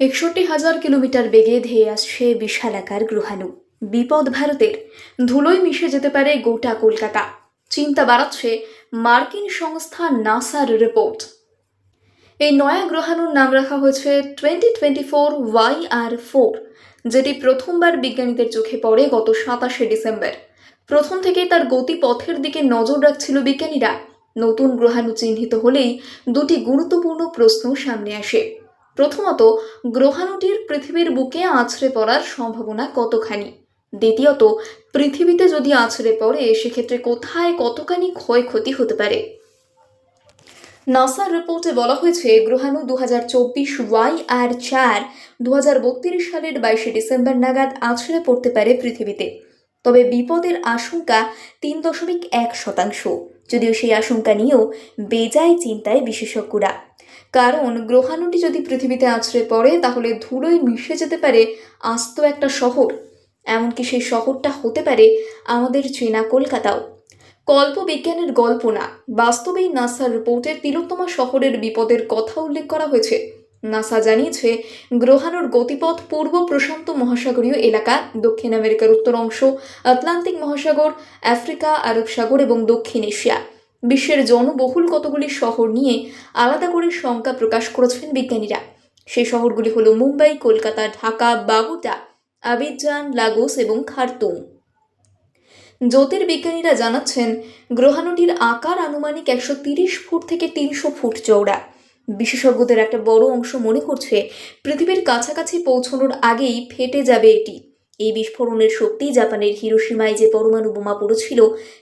একষট্টি হাজার কিলোমিটার বেগে ধেয়ে আসছে বিশাল বিশালাকার গ্রহাণু। বিপদ ভারতের, ধুলোয় মিশে যেতে পারে গোটা কলকাতা। চিন্তা বাড়াচ্ছে মার্কিন সংস্থা নাসার রিপোর্ট। এই নয়া গ্রহাণুর নাম রাখা হয়েছে twenty twenty four Y R four, যেটি প্রথমবার বিজ্ঞানীদের চোখে পড়ে গত সাতাশে ডিসেম্বর। প্রথম থেকেই তার গতিপথের দিকে নজর রাখছিল বিজ্ঞানীরা। নতুন গ্রহাণু চিহ্নিত হলেই দুটি গুরুত্বপূর্ণ প্রশ্ন সামনে আসে। প্রথমত, গ্রহাণুটির পৃথিবীর বুকে আছড়ে পড়ার সম্ভাবনা কতখানি? দ্বিতীয়ত, পৃথিবীতে যদি আছড়ে পড়ে, সেক্ষেত্রে কোথায় কতখানি ক্ষয়ক্ষতি হতে পারে? নাসার রিপোর্টে বলা হয়েছে, গ্রহাণু দু হাজার চব্বিশ ওয়াই আর চার দু হাজার বত্রিশ সালের বাইশে ডিসেম্বর নাগাদ আছড়ে পড়তে পারে পৃথিবীতে। তবে বিপদের আশঙ্কা তিন দশমিক এক শতাংশ। যদিও সেই আশঙ্কা নিয়েও বেজায় চিন্তায় বিশেষজ্ঞরা। কারণ গ্রহাণুটি যদি পৃথিবীতে আছড়ে পড়ে, তাহলে ধুলোয় মিশে যেতে পারে আস্ত একটা শহর। এমনকি সেই শহরটা হতে পারে আমাদের চেনা কলকাতাও। কল্পবিজ্ঞানের গল্প না, বাস্তবেই নাসার রিপোর্টের তিলোত্তমা শহরের বিপদের কথা উল্লেখ করা হয়েছে। নাসা জানিয়েছে, গ্রহাণুর গতিপথ পূর্ব প্রশান্ত মহাসাগরীয় এলাকা, দক্ষিণ আমেরিকার উত্তর অংশ, আটলান্টিক মহাসাগর, আফ্রিকা, আরব সাগর এবং দক্ষিণ এশিয়া। বিশ্বের জনবহুল কতগুলি শহর নিয়ে আলাদা করে শঙ্কা প্রকাশ করেছেন বিজ্ঞানীরা। সেই শহরগুলি হলো Mumbai, Kolkata, Dhaka, Bogota Abidjan Lagos এবং খারতুম। জ্যোতির্বিজ্ঞানীরা জানাচ্ছেন, গ্রহাণুটির আকার আনুমানিক একশো তিরিশ ফুট থেকে তিনশো ফুট চওড়া। বিশেষজ্ঞদের একটা বড় অংশ মনে করছে, পৃথিবীর কাছাকাছি পৌঁছানোর আগেই ফেটে যাবে এটি। এই বিস্ফোরণের শক্তি জাপানের হিরোসীমায় যে পরমাণু বোমা পড়েছিল,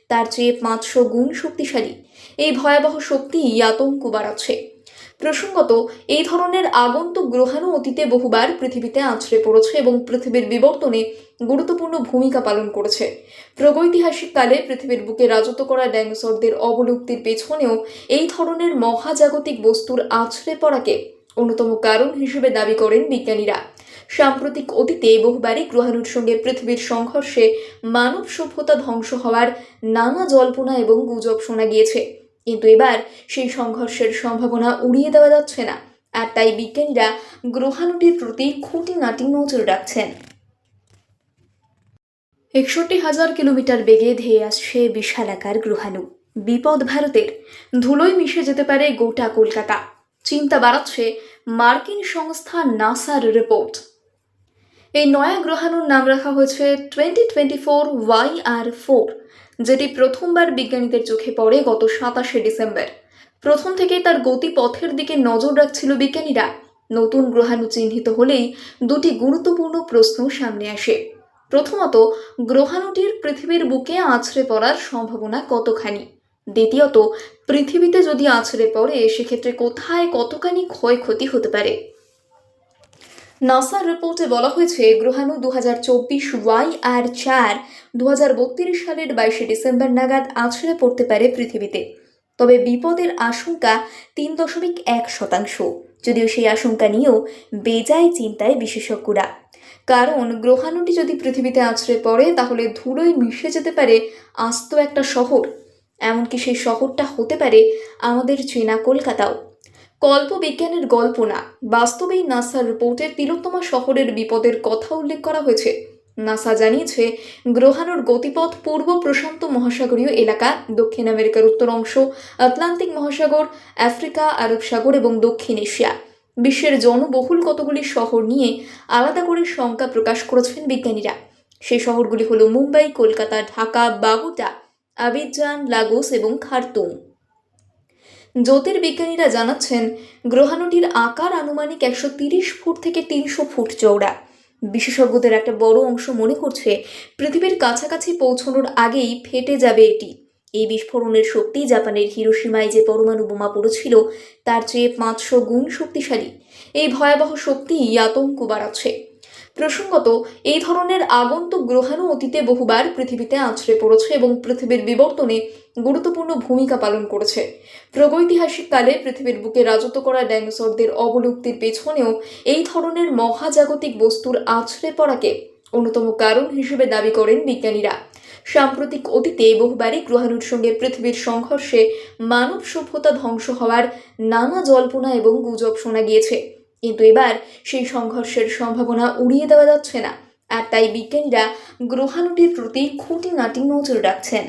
তার চেয়ে পাঁচশো গুণ শক্তিশালী। এই ভয়াবহ শক্তি আতঙ্ক বাড়াচ্ছে। প্রসঙ্গত, এই ধরনের আগন্তুক গ্রহাণু অতীতে বহুবার পৃথিবীতে আছড়ে পড়েছে এবং পৃথিবীর বিবর্তনে গুরুত্বপূর্ণ ভূমিকা পালন করেছে। প্রগৈতিহাসিক কালে পৃথিবীর বুকে রাজত্ব করা ডাইনোসরদের অবলুপ্তির পেছনেও এই ধরনের মহাজাগতিক বস্তুর আছড়ে পড়াকে অন্যতম কারণ হিসেবে দাবি করেন বিজ্ঞানীরা। সাম্প্রতিক অতীতে বহুবারই গ্রহাণুর সঙ্গে পৃথিবীর সংঘর্ষে মানব সভ্যতা ধ্বংস হওয়ার নানা জল্পনা এবং গুজব শোনা গিয়েছে। কিন্তু এবার সেই সংঘর্ষের সম্ভাবনা উড়িয়ে দেওয়া যাচ্ছে না, আর তাই বিজ্ঞানীরা গ্রহাণুটির প্রতি খুঁটিনাটি নজর রাখছেন। একষট্টি হাজার কিলোমিটার বেগে ধেয়ে আসছে বিশালাকার গ্রহাণু। বিপদ ভারতের ধুলোয় মিশে যেতে পারে গোটা কলকাতা। চিন্তা বাড়াচ্ছে মার্কিন সংস্থা নাসার রিপোর্ট। এই নয়া গ্রহাণুর নাম রাখা হয়েছে twenty twenty four Y R four যেটি প্রথমবার বিজ্ঞানীদের চোখে পড়ে গত সাতাশে ডিসেম্বর। প্রথম থেকেই তার গতিপথের দিকে নজর রাখছিল বিজ্ঞানীরা। নতুন গ্রহাণু চিহ্নিত হলেই দুটি গুরুত্বপূর্ণ প্রশ্ন সামনে আসে। প্রথমত, গ্রহাণুটির পৃথিবীর বুকে আছড়ে পড়ার সম্ভাবনা কতখানি? দ্বিতীয়ত, পৃথিবীতে যদি আছড়ে পড়ে, সেক্ষেত্রে কোথায় কতখানি ক্ষয়ক্ষতি হতে পারে? নাসার রিপোর্টে বলা হয়েছে, গ্রহাণু দু হাজার চব্বিশ ওয়াই আর চার দু হাজার বত্রিশ সালের বাইশে ডিসেম্বর নাগাদ আছড়ে পড়তে পারে পৃথিবীতে। তবে বিপদের আশঙ্কা তিন দশমিক এক শতাংশ। যদিও সেই আশঙ্কা নিয়েও বেজায় চিন্তায় বিশেষজ্ঞরা। কারণ, গ্রহাণুটি যদি পৃথিবীতে আছড়ে পড়ে, তাহলে ধুলোয় মিশে যেতে পারে আস্ত একটা শহর। এমনকি সেই শহরটা হতে পারে আমাদের চেনা কলকাতাও। কল্পবিজ্ঞানের গল্প না। বাস্তবেই নাসার রিপোর্টের তিলোত্তমা শহরের বিপদের কথা উল্লেখ করা হয়েছে। নাসা জানিয়েছে, গ্রহাণুর গতিপথ পূর্ব প্রশান্ত মহাসাগরীয় এলাকা, দক্ষিণ আমেরিকার উত্তর অংশ, আটলান্টিক মহাসাগর, আফ্রিকা, আরব সাগর এবং দক্ষিণ এশিয়া। বিশ্বের জনবহুল কতগুলি শহর নিয়ে আলাদা করে শঙ্কা প্রকাশ করেছেন বিজ্ঞানীরা। সেই শহরগুলি হলো Mumbai, Kolkata, Dhaka, Bogota Abidjan Lagos এবং খারতুম। জ্যোতির্বিজ্ঞানীরা জানাচ্ছেন, গ্রহাণুটির আকার আনুমানিক একশো তিরিশ ফুট থেকে তিনশো ফুট চওড়া। বিশেষজ্ঞদের একটা বড় অংশ মনে করছে, পৃথিবীর কাছাকাছি পৌঁছানোর আগেই ফেটে যাবে এটি। এই বিস্ফোরণের শক্তি জাপানের হিরোসীমায় যে পরমাণু বোমা পড়েছিল, তার চেয়ে পাঁচশো গুণ শক্তিশালী। এই ভয়াবহ শক্তি আতঙ্ক বাড়াচ্ছে। প্রসঙ্গত, এই ধরনের আগন্তুক গ্রহাণু অতীতে বহুবার পৃথিবীতে আছড়ে পড়েছে এবং পৃথিবীর বিবর্তনে গুরুত্বপূর্ণ ভূমিকা পালন করেছে। প্রাগৈতিহাসিক কালে পৃথিবীর বুকে রাজত্ব করা ডাইনোসরদের অবলুপ্তির পেছনেও এই ধরনের মহাজাগতিক বস্তুর আছড়ে পড়াকে অন্যতম কারণ হিসেবে দাবি করেন বিজ্ঞানীরা। সাম্প্রতিক অতীতে বহুবারই গ্রহাণুর সঙ্গে পৃথিবীর সংঘর্ষে মানব সভ্যতা ধ্বংস হওয়ার নানা জল্পনা এবং গুজব শোনা গিয়েছে। কিন্তু এবার সেই সংঘর্ষের সম্ভাবনা উড়িয়ে দেওয়া যাচ্ছে না। আর তাই বিজ্ঞানীরা গ্রহাণুটির প্রতি খুঁটিনাটি নজর রাখছেন।